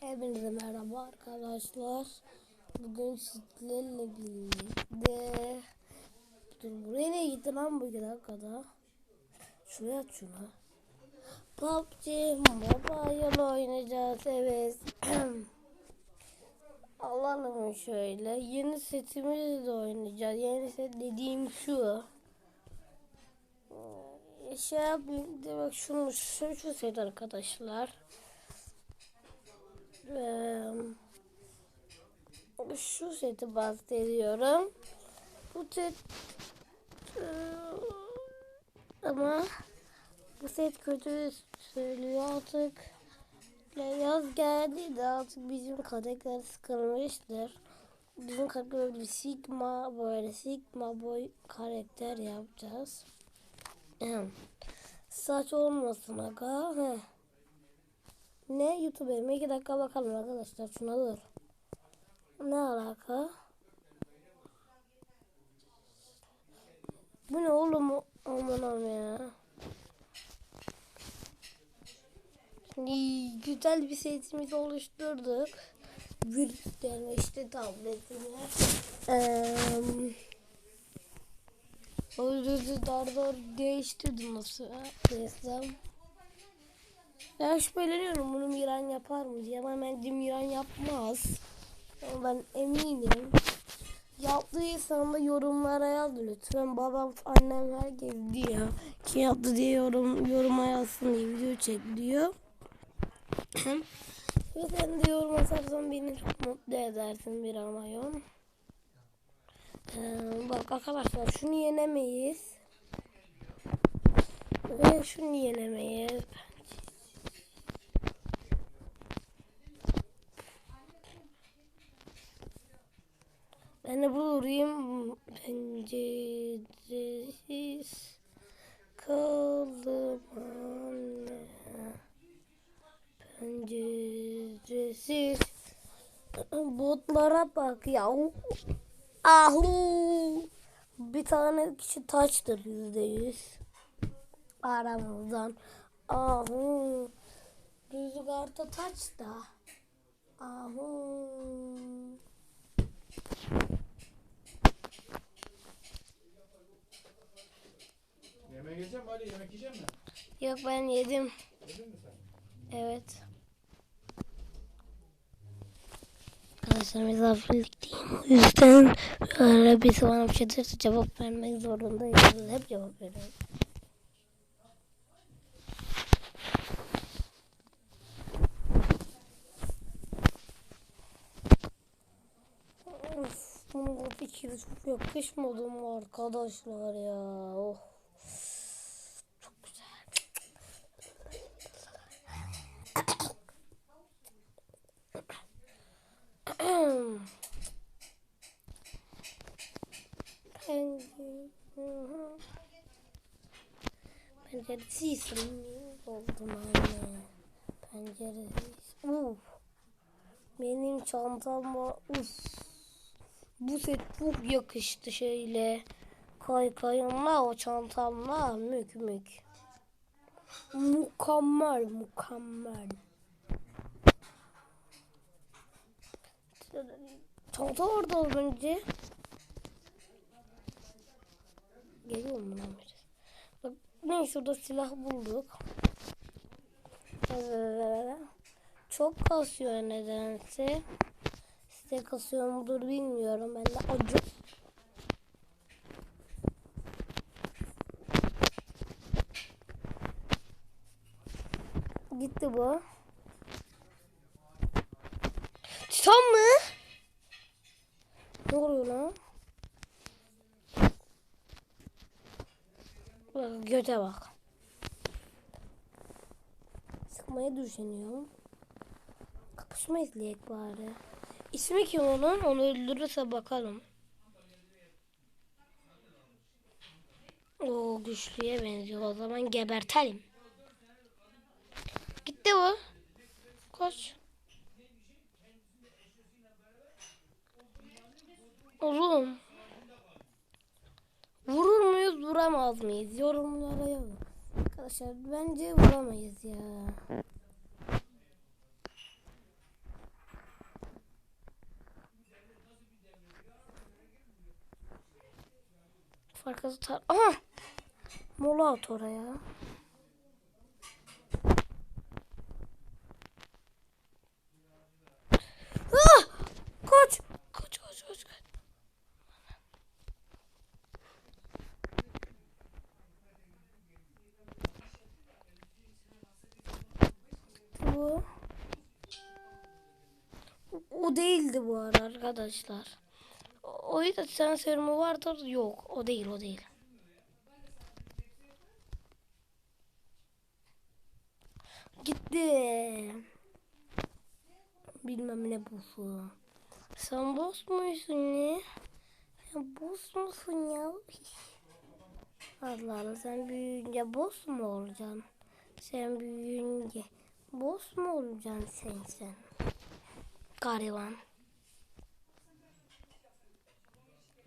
Hepinize merhaba arkadaşlar. Bugün sizlerle birlikte Dur buraya ne gitti lan bu dakikada? Şuraya at şunu. PUBG Mobile oynayacağız evet. Alalım şöyle. Yeni setimizi de oynayacağız. Yeni set dediğim şu. Ee, Şey yapayım. de Bak şunu şu, şu set arkadaşlar. Ee, şu seti bahsediyorum. Bu set ama bu set kötü söylüyor artık. Ya Yaz geldi de artık bizim karakter sıkılmıştır. Bizim böyle bir sigma böyle sigma boy karakter yapacağız. Saç olmasın aga. Heh. Ne YouTube'e mi? 2 dakika bakalım arkadaşlar. Şuna dur. Ne alaka? Bu ne oğlum? Aman ya. Şimdi güzel bir setimizi oluşturduk. Virüslerine işte tabletine. Eee o dar dar değiştirdim nasıl desem. Ben şüpheleniyorum bunu Miran yapar mı diye ama bence Miran yapmaz. Ama ben eminim. Yaptıysan da yorumlara yaz lütfen. Babam, annem herkes diyor. Kim yaptı diye yorum, yoruma yazsın diye video çek diyor. Ve sen de yorum atarsan beni çok mutlu edersin bir amayon. Ee, bak arkadaşlar şunu yenemeyiz. Ve şunu yenemeyiz. Ben de durayım. Penceresiz kaldım anne. Penceresiz. Botlara bak ya. Ahu. Bir tane kişi taçtır yüzde yüz. Aramızdan. Ahu. Rüzgarda taç da. Ahu. Geleceğim mi Ali? Yemek yiyecek mi? Yok ben yedim. Yedin mi sen? Evet. Arkadaşlar misafirlikteyim. O yüzden öyle bir bana bir şey derse cevap vermek zorundayım. Hep cevap veriyorum. Of, bunun bu fikri çok yakışmadı mı arkadaşlar ya? Oh. Çok güzel. Penceresiz oldum anne. Penceresiz. Uf. Benim çantama uf. Bu set çok yakıştı şeyle. Kaykayımla o çantamla mük mük. Mükemmel mükemmel. Çanta orada az önce. Geliyor mu lan neyse şurada silah bulduk. Çok kasıyor nedense. Size kasıyor mudur bilmiyorum. Ben de acı. Gitti bu. Titan mı? Ne oluyor lan? Bak göte bak. Sıkmaya düşünüyorum. Kapışma izleyek bari. İsmi kim onun? Onu öldürürse bakalım. O güçlüye benziyor. O zaman gebertelim. arkadaşlar. Bence vuramayız ya. Farkı tutar. Aha! Mola at oraya. Arkadaşlar. O, o yüzden sensörümü vardır. Yok o değil o değil. Gitti. Bilmem ne boss'u. Sen boss musun ne? Sen boss musun ya? Allah Allah sen büyüyünce boss mu olacaksın? Sen büyüyünce boss mu olacaksın sen sen? Gariban.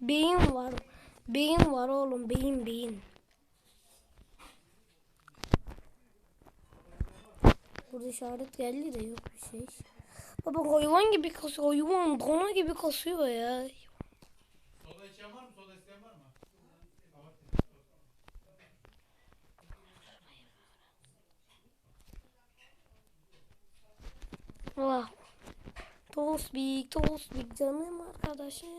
Beyin var. Beyin var oğlum beyin beyin. Burada işaret geldi de yok bir şey. Baba hayvan gibi kasıyor. Hayvan dona gibi kasıyor ya. Soda içen var mı? Soda isteyen var mı? Vah. Tospik, tospik canım arkadaşım.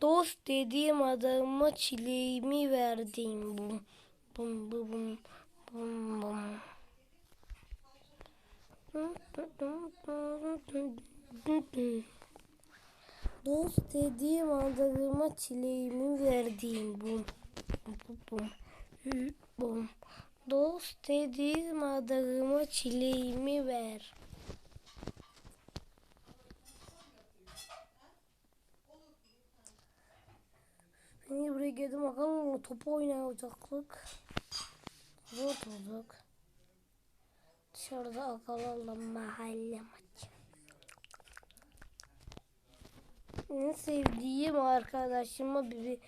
Dost dediğim adama çileğimi verdim. Bum bum bum bum bum bum. Dost dediğim adama çileğimi verdim. Bum bum bum bum bum. Dost dediğim adama çileğimi ver. Beni buraya geldim bakalım top oynayacaklık. Zor olduk. Dışarıda akalarla mahalle maçı. En sevdiğim arkadaşıma bir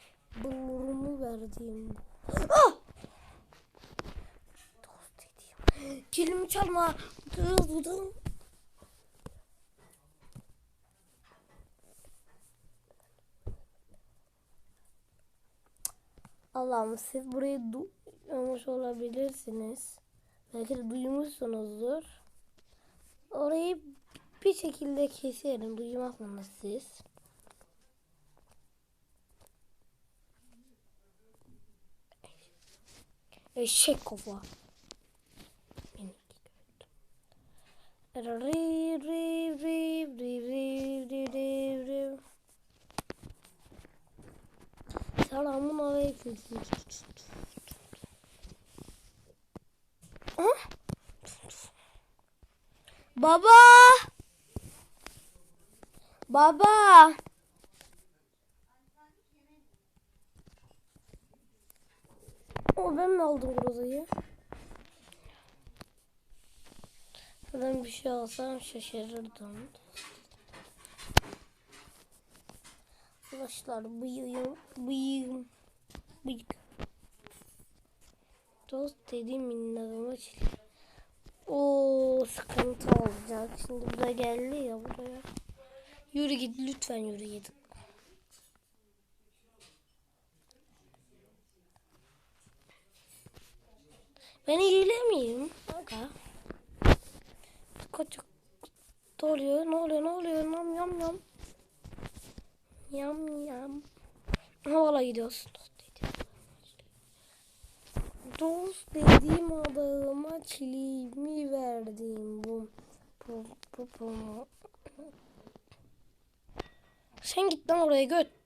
bulurumu verdiğim. Ah! Dost dediğim. Kilimi çalma. Allah'ım siz burayı duymamış olabilirsiniz. Belki de duymuşsunuzdur. Orayı bir şekilde keserim. Duymazsınız siz. Eşek kafa. Riv. Selamun aleyküm. Baba! Baba! O ben mi aldım grozayı? Ben bir şey alsam şaşırırdım. Arkadaşlar bıyığım, bıyığım, bıyık. Dost dediğim minnakıma çile. Oo sıkıntı olacak. Şimdi bu da geldi ya buraya. Yürü git lütfen yürü git. Ben hile miyim? Kaç ne oluyor? Ne oluyor? Ne oluyor? Yam yam yam. Yam yam. Havala gidiyorsun. Dost dediğim adama çileğimi verdim. Bum, bum, bum, bum. Sen git lan oraya göt.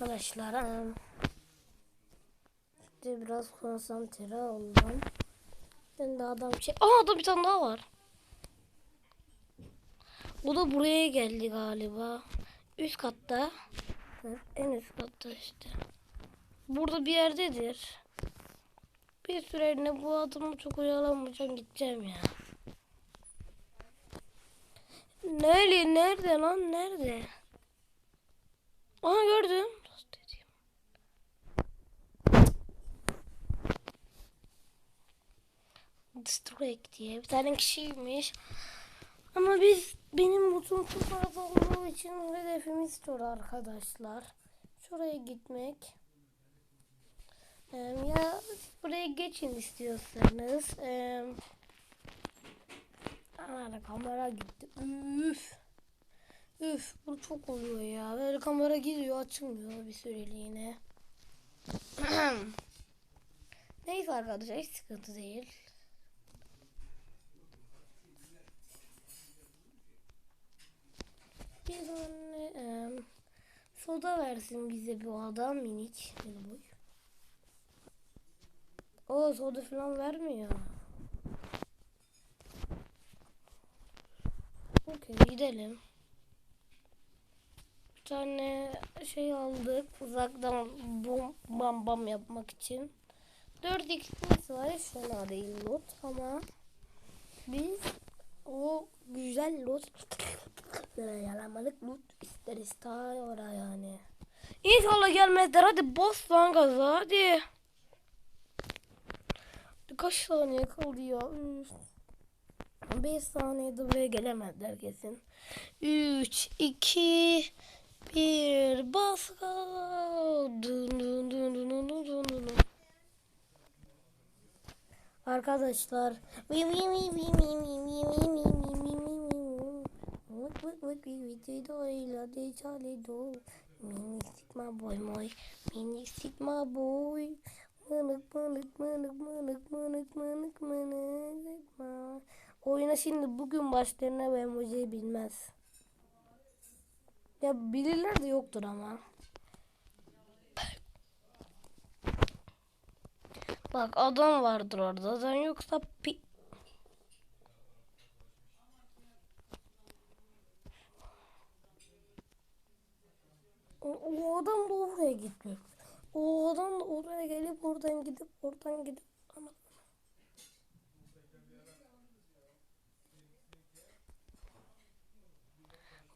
Arkadaşlar. işe biraz konsantre oldum. Ben de adam şey... Aa da bir tane daha var. O da buraya geldi galiba. Üst katta. En üst katta işte. Burada bir yerdedir. Bir süreliğine bu adamı çok oyalamayacağım gideceğim ya. Nerede? Nerede lan? Nerede? Aha gördüm. Nasıl dediğim? Distract diye bir tane kişiymiş. Ama biz benim mutum çok az olduğu için hedefimiz store arkadaşlar. Şuraya gitmek. Ee, ya buraya geçin istiyorsanız. Ee, Ana kamera gitti. Üf. Üf bu çok oluyor ya. Böyle kamera gidiyor açılmıyor bir süreliğine. Neyse arkadaşlar hiç sıkıntı değil. Bir tane em, soda versin bize bu adam minik. Böyle boy. O soda falan vermiyor. Okey gidelim. Bir tane şey aldık uzaktan bom bam bam yapmak için. 4 x'imiz var fena değil lot ama biz o güzel lot yalamalık lot isteriz ta oraya yani. İnşallah gelmezler hadi bas lan gaza hadi. Kaç saniye kaldı ya? Üf. 5 saniyede buraya gelemezler kesin. 3, 2, 1, bas. Dun dun dun dun dun dun dun vi vi di do ila di çali do. Minik sigma boy moy. Minik sigma boy. Mınık mınık mınık mınık mınık mınık mınık mınık. Oyuna şimdi bugün başlarına ve emojiyi bilmez. Ya bilirler de yoktur ama. Bak adam vardır orada. Adam yoksa pi... O, o adam da oraya gitmiyor. O adam da oraya gelip oradan gidip oradan gidip ama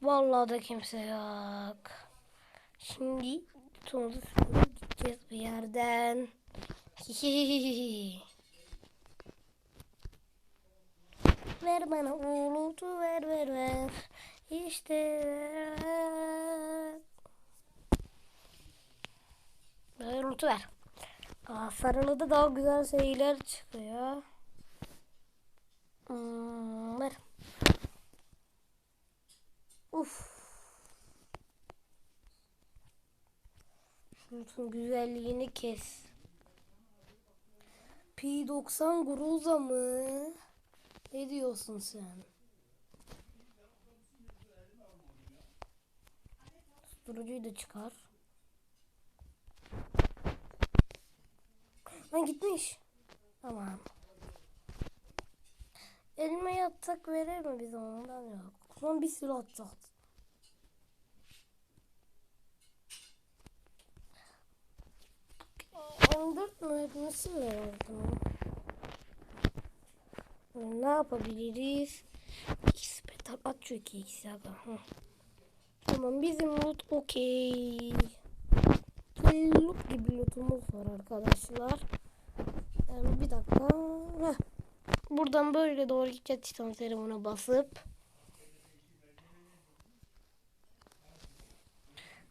Vallahi da kimse yok. Şimdi sonucu gideceğiz bir yerden. ver bana ulutu ver ver ver. İşte ver. Ulutu ver. Aa, sarılıda daha güzel şeyler çıkıyor. Hmm, ver. Uf. Şunun güzelliğini kes. P90 Groza mı? Ne diyorsun sen? Susturucuyu da çıkar. Lan gitmiş. Tamam. Elime yatak verir mi bize ondan yok. Son bir silah atacaktı. 14 mermisi var orada. Ne yapabiliriz? X petal at çünkü X aga. Tamam bizim loot okey. Loot gibi lootumuz var arkadaşlar. Yani bir dakika. Heh. Buradan böyle doğru gideceğiz titan serumuna basıp.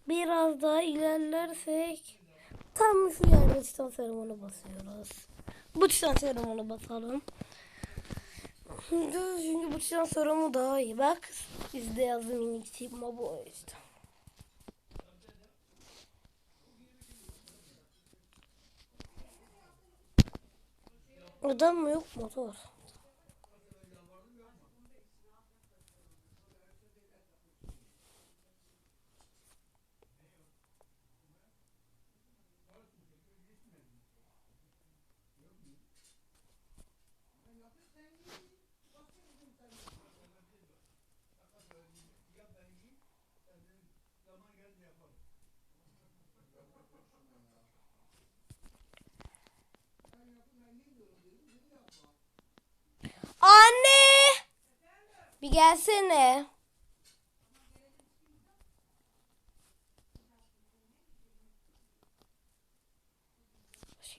Biraz daha ilerlersek tam şu yerde Titan serumuna basıyoruz. Bu Titan serumuna basalım. Çünkü bu Titan serumu daha iyi. Bak bizde yazdım minik sigma bu işte. Adam mı yok motor? Bir gelsene.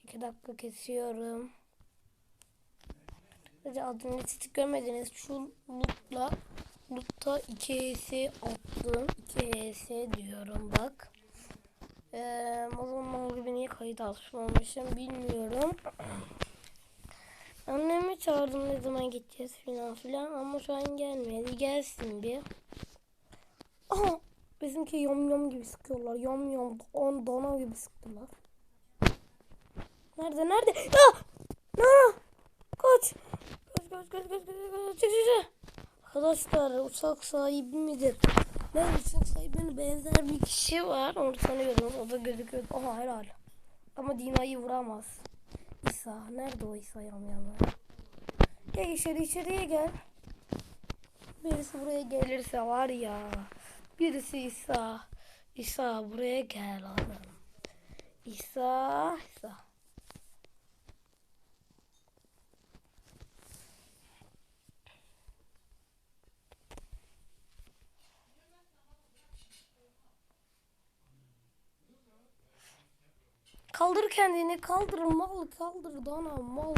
İki dakika kesiyorum. Hadi adını siz görmediniz. Şu lootla lootta 2 attım. 2 diyorum bak. Ee, o zaman gibi niye kayıt açmamışım bilmiyorum. Annemi çağırdım ne zaman gideceğiz filan filan ama şu an gelmedi. Gelsin bir. Aha bizimki yom yom gibi sıkıyorlar. Yom yom on dona gibi sıktılar. Nerede nerede? Ne? Kaç. Kaç kaç kaç kaç kaç kaç. Çık çık çık. Arkadaşlar uçak sahibi midir? Ben uçak sahibine benzer bir kişi var. Onu tanıyorum. O da gözüküyor. Aha helal. Ama Dina'yı vuramaz. İsa. Nerede o İsa yamyamlar? Gel içeri içeriye gel. Birisi buraya gelirse var ya. Birisi İsa. İsa buraya gel adam. İsa. İsa. Kaldır kendini kaldır mal kaldır dana mal.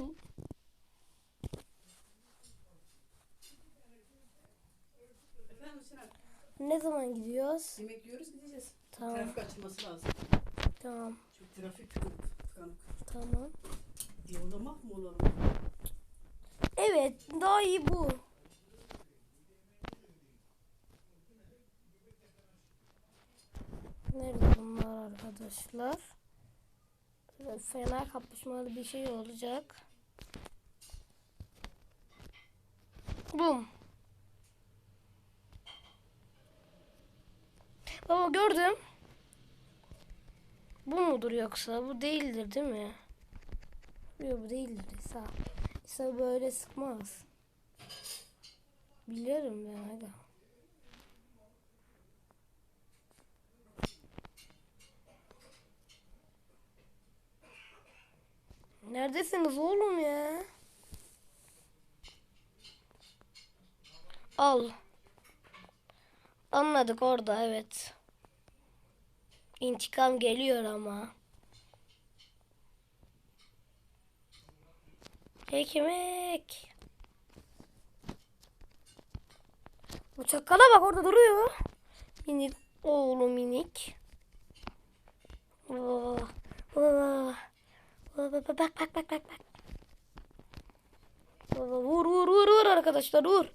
Ne zaman gidiyoruz? yemek yiyoruz gideceğiz. Tamam Trafik açılması lazım. tamam Çünkü trafik tıkanık. tamam. Yollamak mı olalım? Evet daha iyi bu. Nerede bunlar arkadaşlar? Fena kapışmalı bir şey olacak. Bum. Baba gördüm. Bu mudur yoksa? Bu değildir değil mi? Yok bu değildir İsa. İsa böyle sıkmaz. Biliyorum ben aga. Neredesiniz oğlum ya? Al. Anladık orada evet. İntikam geliyor ama. Ekmek. Bu çakala bak orada duruyor. Minik oğlum minik. Oh, oh. Bak bak bak bak bak. Vur vur vur vur arkadaşlar vur.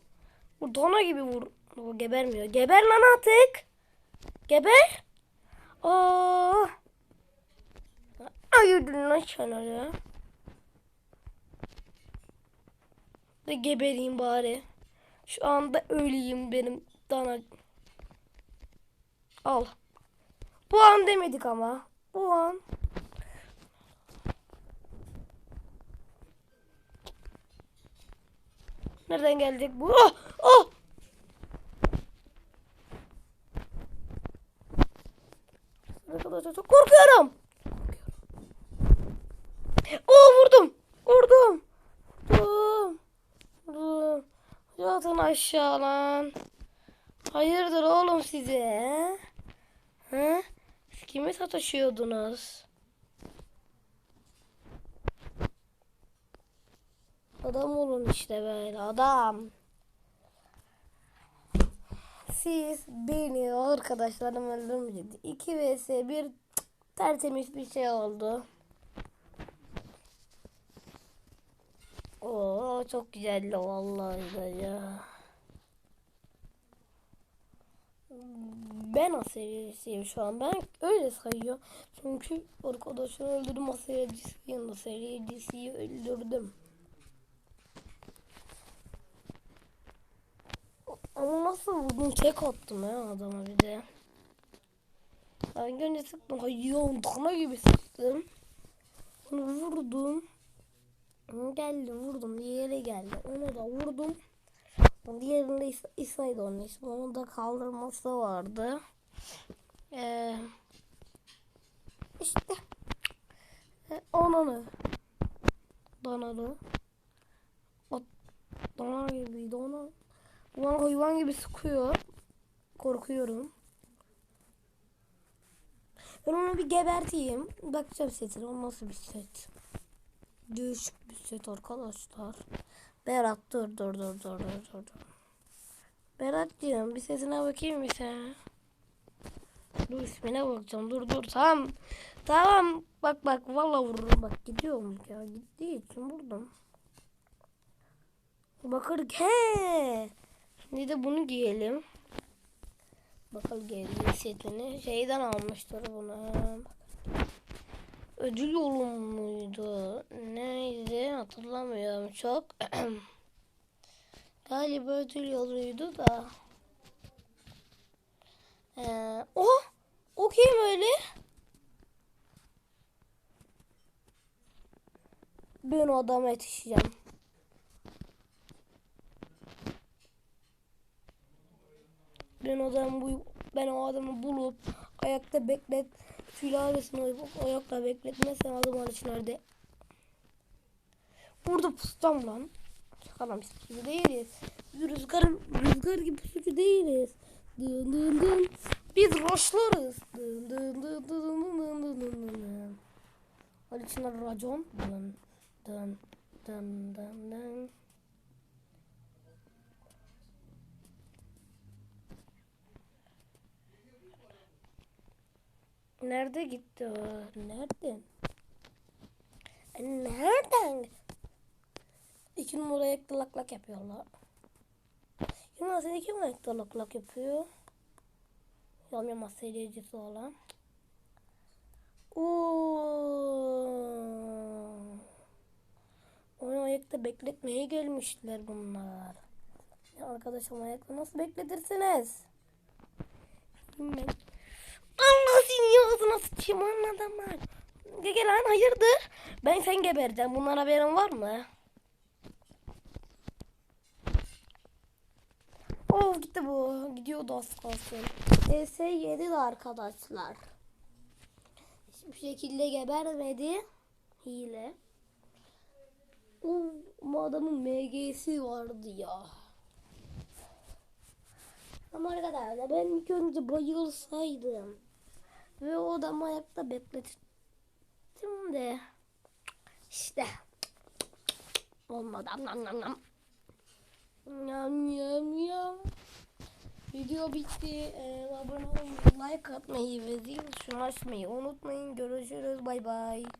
Vur dona gibi vur. O gebermiyor. Geber lan artık. Geber. Aa. Ayırdın lan sana ya. De gebereyim bari. Şu anda öleyim benim dana. Al. Bu an demedik ama. Bu Nereden gelecek bu? Oh! Oh! Arkadaşlar çok korkuyorum. Oh vurdum. Vurdum. Vurdum. Vurdum. Yatın aşağı lan. Hayırdır oğlum size? He? Siz kimi sataşıyordunuz? Adam olun işte böyle adam. Siz beni arkadaşlarım öldürmeyecekti. 2 vs 1 tertemiz bir şey oldu. Oo çok güzeldi vallahi de ya. Ben aserisiyim şu an. Ben öyle sayıyorum. Çünkü arkadaşını öldürdüm asericisiyi. Asericisiyi öldürdüm. Ama nasıl vurdum? Tek attım ya adama bir de. Ben önce sıktım. Dana gibi sıktım. Onu vurdum. Onu geldi vurdum. Diğeri geldi. Onu da vurdum. Diğerinde İsa, İsa'ydı onun ismi. Onun da kaldırması vardı. Ee, işte. E, onu. Danalı. Dana gibiydi onu. Ulan hayvan gibi sıkıyor. Korkuyorum. Ben onu bir geberteyim. Bakacağım setine. O nasıl bir set? Değişik bir set arkadaşlar. Berat dur dur dur dur dur dur. dur. Berat'cığım bir setine bakayım bir sen. Dur ismine bakacağım. Dur dur tamam. Tamam. Bak bak vallahi vururum. Bak gidiyorum ya. Gittiği için vurdum. Bakır he. Şimdi de bunu giyelim. Bakalım giydiği setini. Şeyden almıştır bunu. Ödül yolu muydu? Neydi? Hatırlamıyorum çok. Galiba ödül yoluydu da. Ee, oh! O kim öyle? Ben o adama yetişeceğim. Ben o adamı bu ben o adamı bulup ayakta beklet sülalesini uyup ayakta bekletmezsem adam arası nerede? Burada pustam lan. Şakalam biz gibi değiliz. Biz rüzgar, rüzgar gibi pusucu değiliz. Dın dın dın. Biz roşlarız. Dın dın dın dın dın dın dın dın dın. Ali Çınar racon. Dın dın dın dın dın. Nerede gitti o? Nereden? Nereden? İki numara ayakta lak lak yapıyorlar. İki numara seni kim ayakta lak lak yapıyor? Yamya masayleyicisi olan. Oo. Onu ayakta bekletmeye gelmişler bunlar. Ya arkadaşım ayakta nasıl bekletirsiniz? Ben... Allah seni ağzına sıçayım anladım ben. Gel lan hayırdır? Ben sen gebereceğim. Bunlar haberin var mı? Oh gitti bu. Gidiyordu az kalsın. ES 7 de arkadaşlar. Hiçbir şekilde gebermedi. Hile. Bu adamın MG'si vardı ya. Ama arkadaşlar ben ilk önce bayılsaydım ve o adamı ayakta beklettim de işte olmadı. Nam nam nam. Yam yam yam. Video bitti. Ee, abone olmayı, like atmayı ve zil açmayı unutmayın. Görüşürüz. Bay bay.